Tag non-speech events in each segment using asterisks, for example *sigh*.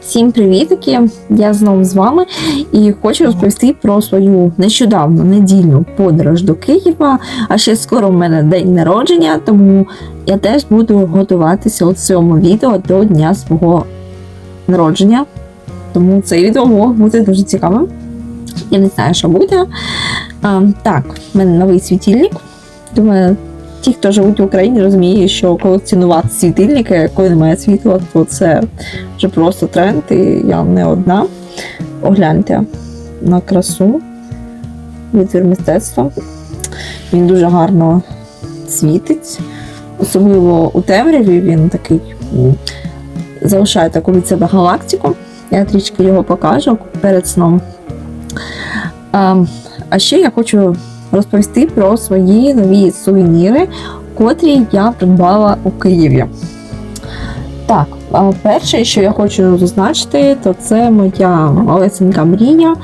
Всім привітики! Я знову з вами і хочу розповісти про свою нещодавну недільну подорож до Києва. А ще скоро в мене день народження, тому я теж буду готуватися у цьому відео до дня свого народження. Тому це відео бути дуже цікавим. Я не знаю, що буде. А, так, в мене новий світильник. Думаю, ті, хто живуть в Україні, розуміють, що колекціонувати світильники, коли немає світла, то це вже просто тренд, і я не одна. Огляньте на красу витвір мистецтва. Він дуже гарно світить. Особливо у темряві він такий залишає таку від себе галактику. Я трішки його покажу перед сном. А, а ще я хочу розповісти про свої нові сувеніри, котрі я придбала у Києві. Так, перше, що я хочу зазначити, то це моя малесенька мрія,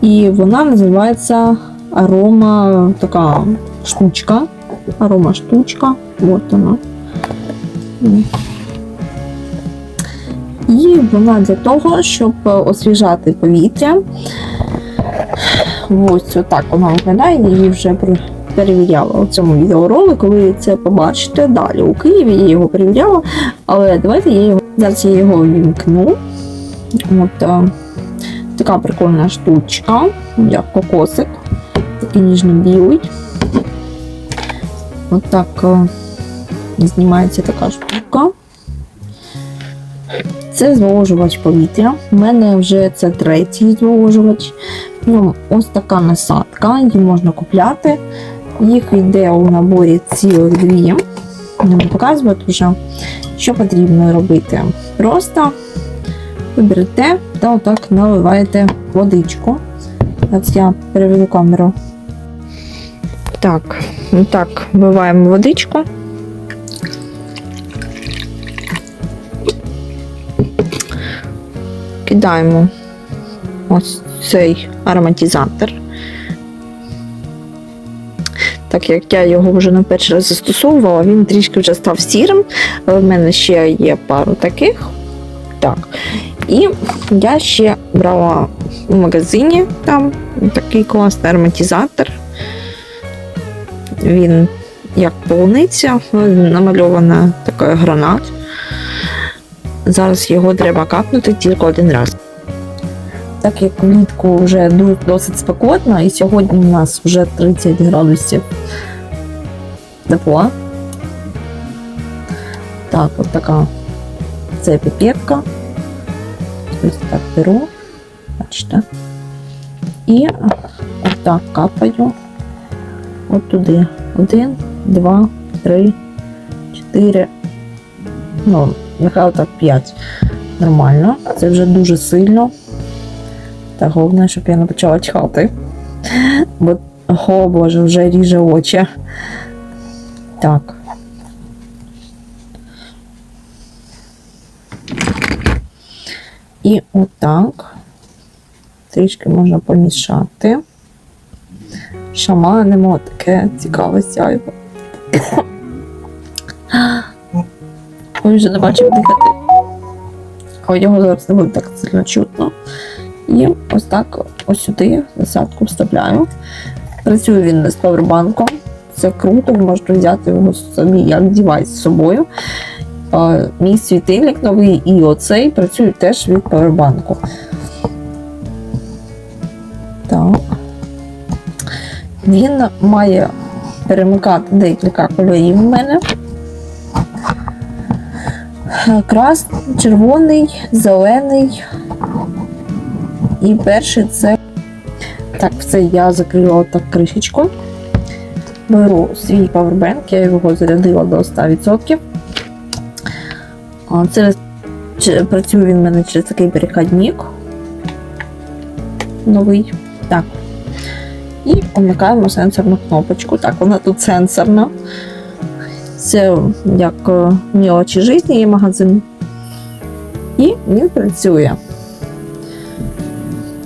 і вона називається арома така штучка. Арома штучка. От вона. І вона для того, щоб освіжати повітря. Ось отак вона виглядає, я її вже перевіряла у цьому відеоролику. Ви це побачите далі. У Києві я його перевіряла, але давайте я його зараз я його вімкну. От е, така прикольна штучка, як кокосик, такий ніжний білий. От так е, знімається така штука. Це зволожувач повітря. У мене вже це третій зволожувач. Ну, ось така насадка, її можна купляти. Їх йде у наборі цілих дві. Не показувати вже, що потрібно робити. Просто ви берете та отак наливаєте водичку. Зараз я переведу камеру. Так, так, вливаємо водичку. Кидаємо ось цей ароматизатор. Так як я його вже на перший раз застосовувала, він трішки вже став сірим. але В мене ще є пару таких. Так. І я ще брала у магазині там такий класний ароматизатор. Він як полуниця, намальована така гранат. Зараз його треба капнути тільки один раз. Так як влітку вже досить спекотно, і сьогодні у нас вже 30 градусів тепла. Так, от така це піпетка. Ось так беру, бачите. І отак капаю. От туди. Один, два, три, чотири. Ну, нехай отак п'ять. Нормально. Це вже дуже сильно. Та головне, щоб я не почала чхати. Бо, о боже, вже ріже очі. Так. І отак. Трішки можна помішати. Шаманимо таке цікаве сяйво. Ой, вже не бачив дихати. Його зараз не буде так сильно чутно. І ось так ось сюди засадку вставляю. Працює він з павербанком. Це круто, ви можете взяти його собі як девайс з собою. Мій світильник новий і оцей працюють теж від павербанку. Так. Він має перемикати декілька кольорів у мене. Красний, червоний, зелений. І перший це. Так, все, я закрила так кришечку. Беру свій павербенк, я його зарядила до 100%. А, Це чи- працює він в мене через такий перехідник. Новий. Так. І вмикаємо сенсорну кнопочку. Так, вона тут сенсорна. Це як е, мілочі житті є магазин. І він працює.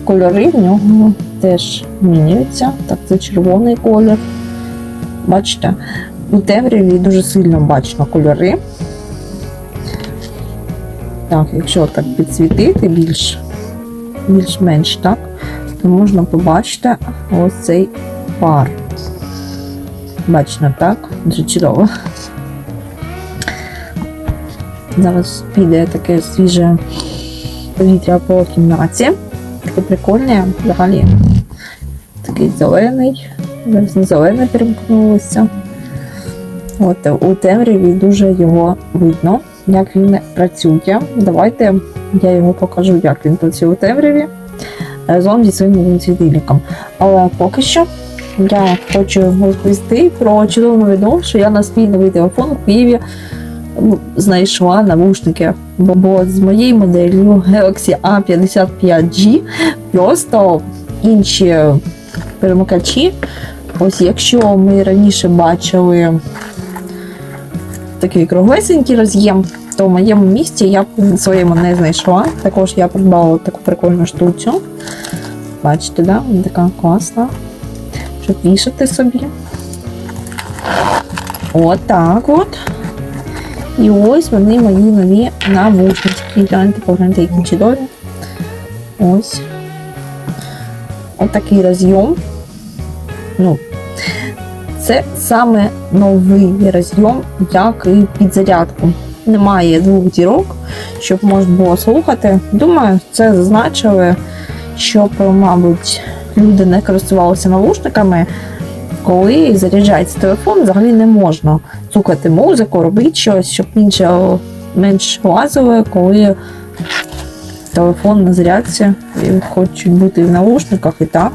Кольори в нього теж змінюються. Так, це червоний колір. Бачите, у темряві дуже сильно бачно кольори. Так, якщо так підсвітити більш, більш-менш так, то можна побачити ось цей пар. Бачно, так? Дуже чудово. Зараз піде таке свіже повітря по кімнаті. Таке прикольне, взагалі. Такий зелений. Зелене перемкнулося. От у темряві дуже його видно, як він працює. Давайте я його покажу, як він працює у темряві разом зі своїм світильником. Але поки що я хочу розповісти про чудову новину, що я на свій новий телефон у Києві знайшла навушники. Бо, бо з моєю моделлю Galaxy A55G просто інші перемикачі. Ось якщо ми раніше бачили такий круглесенький роз'єм, то в моєму місці я своєму не знайшла. Також я придбала таку прикольну штуцю. Бачите, да? Вона така класна. Щоб вішати собі. Отак от. І ось вони мої нові навушнички. Гляньте, погляньте, які чудові. Ось. Отакий роз'єм. Ну, це саме новий роз'єм, як і під зарядку. Немає двох дірок, щоб можна було слухати. Думаю, це зазначили, щоб, мабуть, люди не користувалися навушниками, коли заряджається телефон, взагалі не можна слухати музику, робити щось, щоб інше менш лазили, коли телефон на зарядці і хочуть бути в навушниках і так.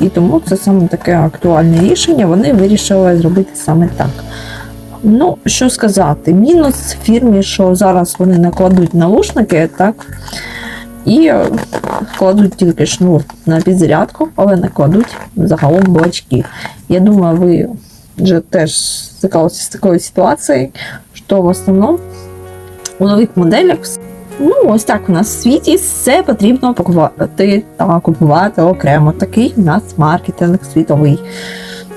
І тому це саме таке актуальне рішення. Вони вирішили зробити саме так. Ну, що сказати, мінус фірмі, що зараз вони накладуть наушники, так, і кладуть тільки шнур на підзарядку, але не кладуть загалом блочки. Я думаю, ви вже теж стикалися з такою ситуацією, що в основному у нових моделях Ну, ось так у нас в світі все потрібно покупати та купувати окремо. Такий у нас маркетинг світовий.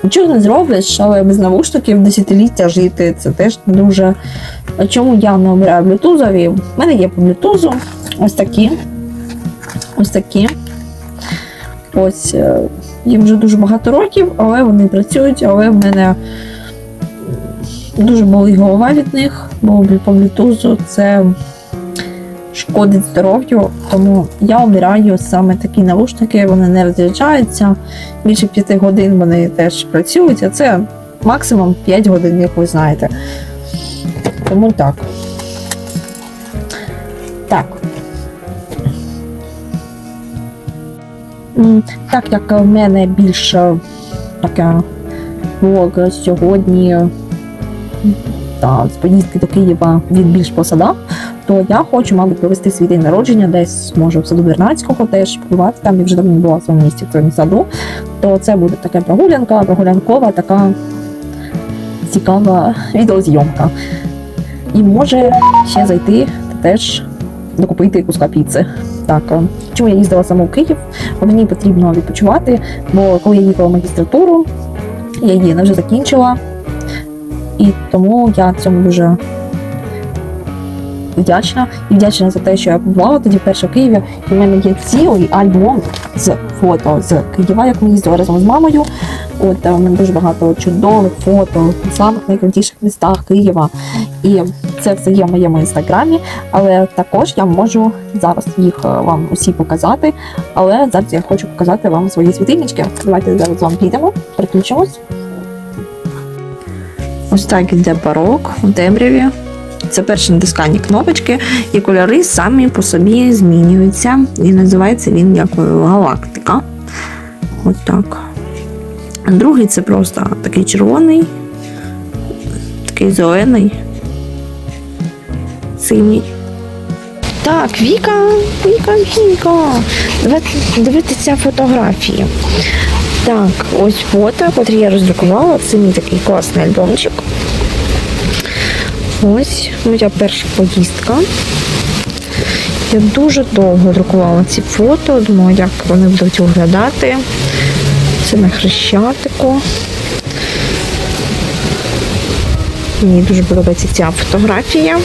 Нічого не зробиш, але без навушників десятиліття жити це теж дуже. Чому я не обираю блютузові? У мене є по блютузу ось такі. Ось такі. Ось е, їм вже дуже багато років, але вони працюють, але в мене дуже болить голова від них, бо по блютузу це шкодить здоров'ю, тому я обираю саме такі навушники, вони не розряджаються. Більше 5 годин вони теж працюють, а це максимум 5 годин, як ви знаєте. Тому так. Так. Так як в мене більше таке влог сьогодні та з поїздки до Києва він більш посадав, то я хочу, мабуть, провести свій день народження десь, може, в саду Бернацького теж побувати. Там я вже давно була в цьому місці в цьому саду. То це буде така прогулянка, прогулянкова, така цікава відеозйомка. І може ще зайти теж докупити куска піци. Так, е, чому я їздила саме в Київ? Мені потрібно відпочивати, бо коли я їхала в магістратуру, я її не вже закінчила. І тому я цьому дуже вдячна. І вдячна за те, що я побувала тоді вперше в Києві. І в мене є цілий альбом з фото з Києва, як ми їздили разом з мамою. От е, у мене дуже багато чудових фото в самих найкрутіших містах Києва. І це все є в моєму інстаграмі, але також я можу зараз їх е, вам усі показати. Але зараз я хочу показати вам свої світильнички. Давайте зараз з вами підемо, переключимось. Ось так іде барок у темряві. Це перше натискання кнопочки, і кольори самі по собі змінюються. І називається він як галактика. От так. Другий це просто такий червоний, такий зелений, синій. Так, Віка, Віка, Віка. Дивитися фотографії. Так, ось фото, котрі я роздрукувала. Це мій такий класний альбомчик. Ось моя перша поїздка. Я дуже довго друкувала ці фото, думала, як вони будуть виглядати. Це на хрещатику. Мені дуже подобається ця фотографія.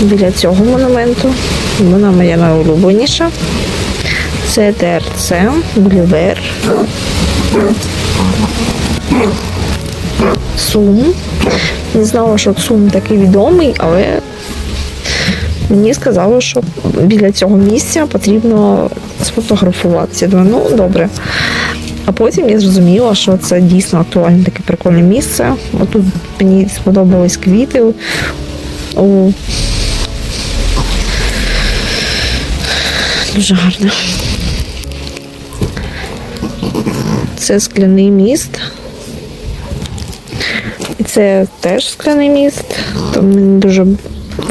біля цього монументу. Вона моя найулюбленіша. Це ТРЦ, Гулівер. Сум. Не знала, що Сум такий відомий, але мені сказали, що біля цього місця потрібно сфотографуватися. Думаю, ну добре. А потім я зрозуміла, що це дійсно актуальне таке прикольне місце. Отут мені сподобались квіти. О, дуже гарно. Це скляний міст. І це теж скляний міст. Там дуже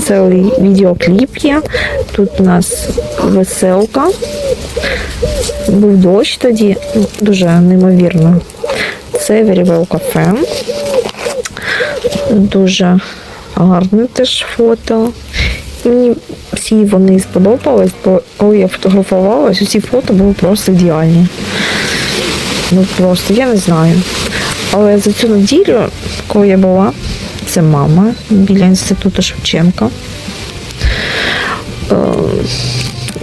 цілий відеокліп є. Тут у нас веселка. Був дощ тоді, дуже неймовірно. Це Very кафе. Дуже гарне теж фото. Мені всі вони сподобались, бо коли я фотографувалась, усі фото були просто ідеальні. Ну просто я не знаю. Але за цю неділю, коли я була, це мама біля інституту Шевченка. Е,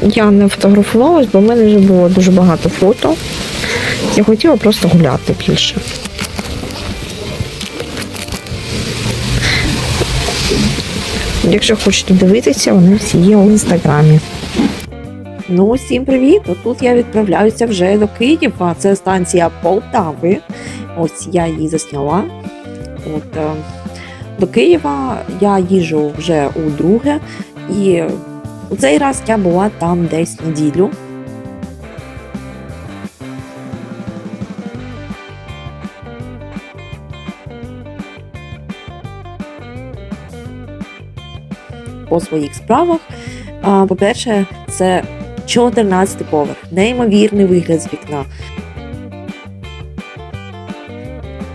Я не фотографувалась, бо в мене вже було дуже багато фото. Я хотіла просто гуляти більше. Якщо хочете дивитися, вони всі є у інстаграмі. Ну, всім привіт! Тут я відправляюся вже до Києва. Це станція Полтави. Ось я її засняла. От, е, до Києва я їжу вже у друге, і у цей раз я була там десь неділю. По своїх справах. По-перше, це 14 поверх, неймовірний вигляд з вікна.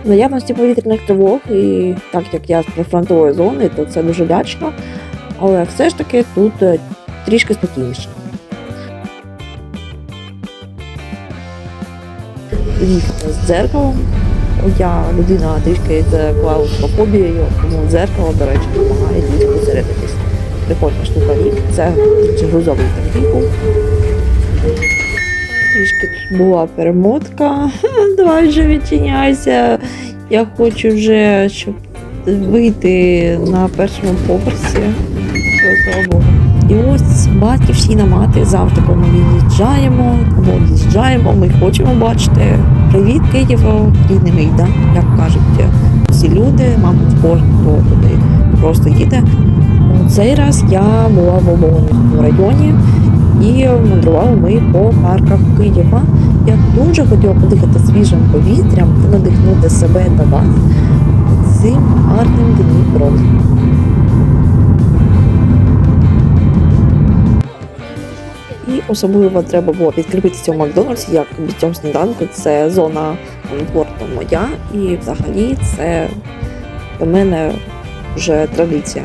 Наявності повітряних тривог, і так як я з прифронтової зони, то це дуже лячно. Але все ж таки тут е, трішки спокійніше. Ліфт з дзеркалом. Я людина трішки з клаустрофобією, тому дзеркало, до речі, допомагає ліфту зосередитись. Прикольна штука ліфт, це грузовий був. Трішки тут була перемотка. *laughs* Давай вже відчиняйся. Я хочу вже, щоб вийти на першому поверсі. І ось батьківщина мати завжди, коли ми від'їжджаємо, або з'їжджаємо, ми хочемо бачити. Привіт, Києво, рідний мій, да? як кажуть всі люди, мабуть, кожен хто туди просто їде. Цей раз я була в оборонному районі і мандрували ми по парках Києва. Я дуже хотіла подихати свіжим повітрям та надихнути себе та вас цим гарним Дніпром. І особливо треба було підкріпитися у Макдональдсі, як бітьом сніданку. Це зона комфорту моя, і взагалі це для мене вже традиція.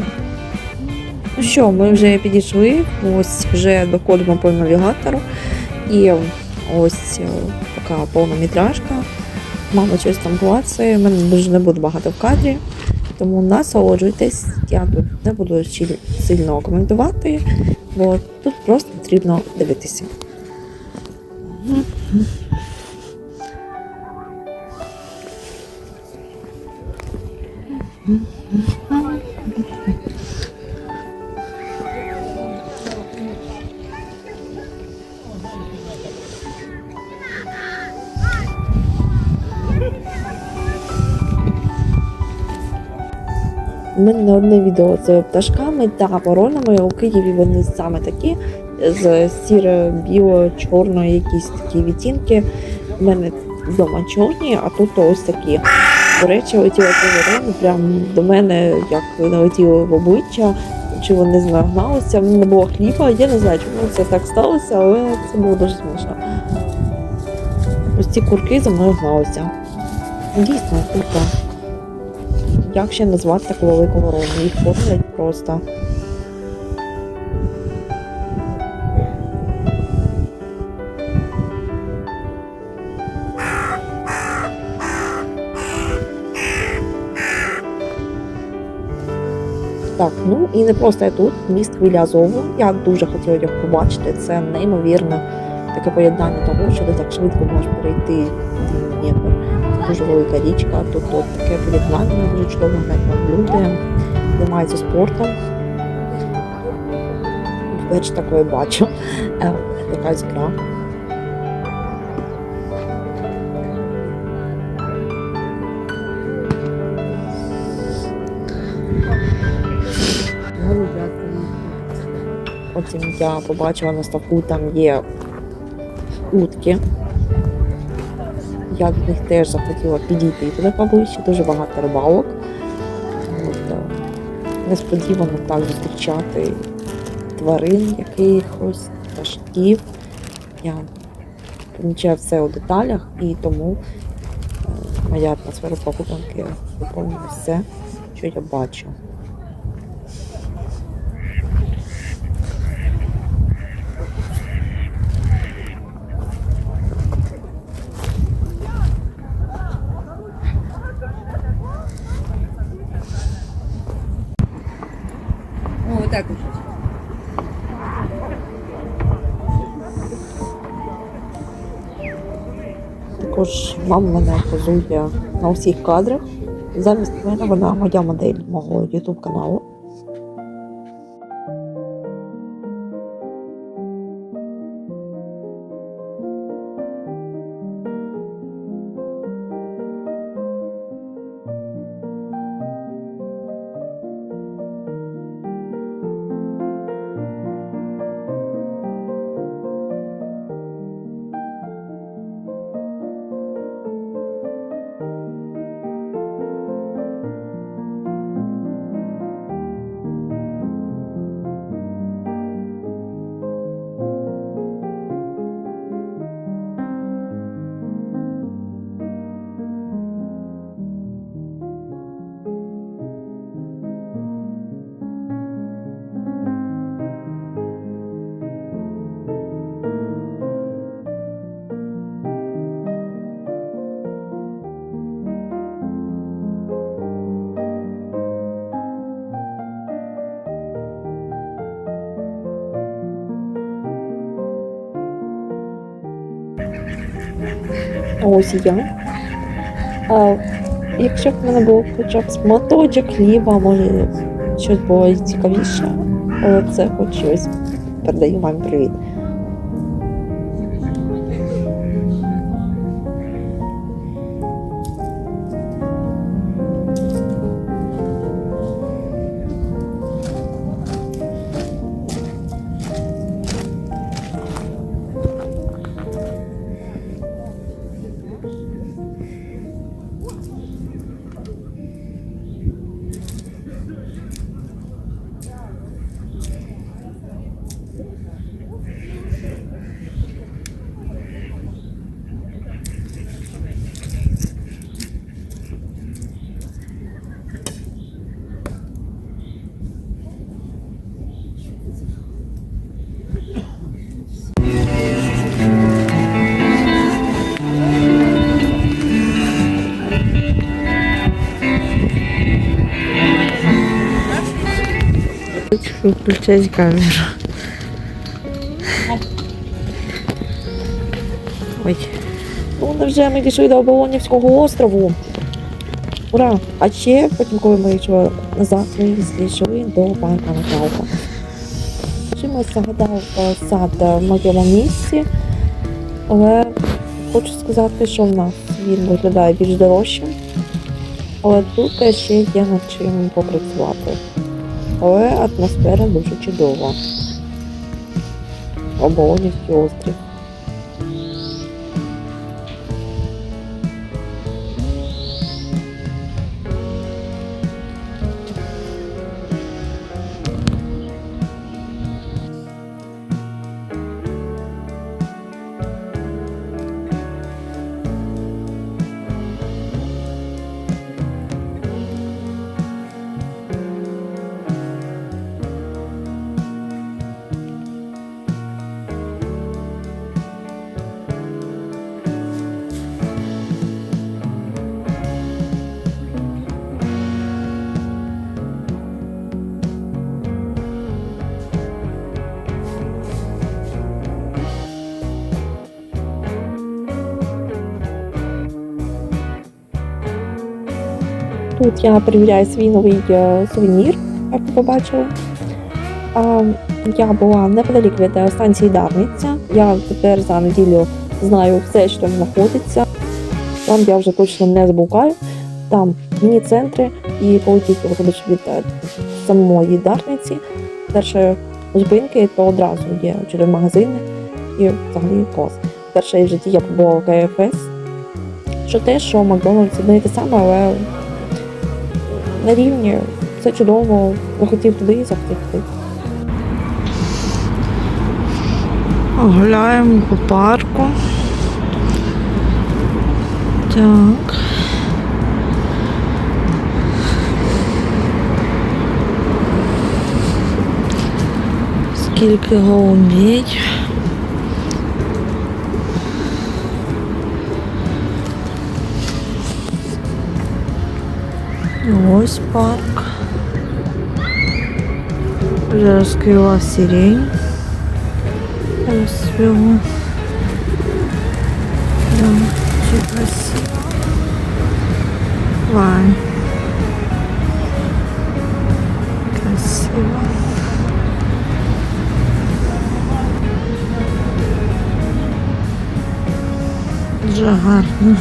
Ну що, ми вже підійшли, ось вже доходимо по навігатору. І ось е, така повнометражка. Мама щось там клацає, мене дуже не буде багато в кадрі, тому насолоджуйтесь. Я тут не буду сильно коментувати, бо тут просто потрібно дивитися. У мене не одне відео з пташками та воронами. У Києві вони саме такі, з сіро-біло-чорної якісь такі відтінки. У мене вдома чорні, а тут ось такі. До речі, оті ворони прям до мене як налетіли в обличчя, чи вони знагналися, в не було хліба. Я не знаю, чому це так сталося, але це було дуже смішно. Ось ці курки за мною гналися. Дійсно, курка. Як ще назвати таку велику ворону? Їх кормлять просто. Так, ну і не просто я тут, міст хвиля. Я дуже хотіла його побачити. Це неймовірно таке поєднання того, що ти так швидко можеш перейти Дніпро. Дуже велика річка. От таке поєднання дуже чудово грають люди, займаються спортом. Вперше такое бачу. Е, Якась гра. Потім я побачила на ставку, там є утки. Я до них теж захотіла підійти туди поближче, дуже багато рибалок. От, е, несподівано так зустрічати тварин якихось, пташків. Я помічаю все у деталях і тому е, моя атмосфера прогулянки виповнює все, що я бачу. Мама мене позує на усіх кадрах. Замість мене вона моя модель мого ютуб каналу. Ось я. А, якщо б в мене був хоча б моточок хліба, може щось було цікавіше. Але це хоч щось. Передаю вам привіт. Включать камеру. Ой. Ну, невже ми дійшли до Оболонівського острову. Ура! А ще потім, коли ми йшли назад, ми дійшли до банка Наталка. Чимось загадав сад в моєму місці, але хочу сказати, що в нас він виглядає більш дорожчим. Але тут ще є над чим попрацювати. Але атмосфера дуже чудова. Оболонівський острів. Тут я перевіряю свій новий е, сувенір, як ви побачили. Я була неподалік від е, станції Дарниця. Я тепер за неділю знаю все, що там знаходиться. Там я вже точно не заблукаю. Там міні-центри і полетіть виходить від е, самої Дарниці. Перше зупинки, то одразу є чотири магазини і взагалі клас. Перше в житті я побувала в КФС. Що те, що Макдональдс одне і те саме, але на рівні все чудово, захотів туди і захотів. Гуляємо по парку. Так. Скільки голубей. Ось парк. Вже розквіла сирень. Расцвела. Да, очень красиво. Вай. Красиво. Дуже гарно.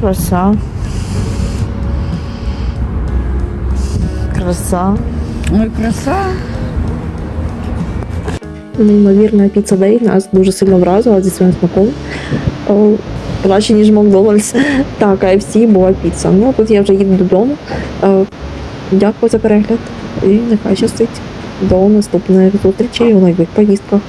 Краса. Краса. Ой, краса. Неймовірна піца Дей нас дуже сильно вразила зі своїм смаком. Краще, ніж Макдональдс. *laughs* Так, KFC була піца. Ну, а тут я вже їду додому. Е, Дякую за перегляд і нехай щастить. До наступних зустрічей у нових поїздках.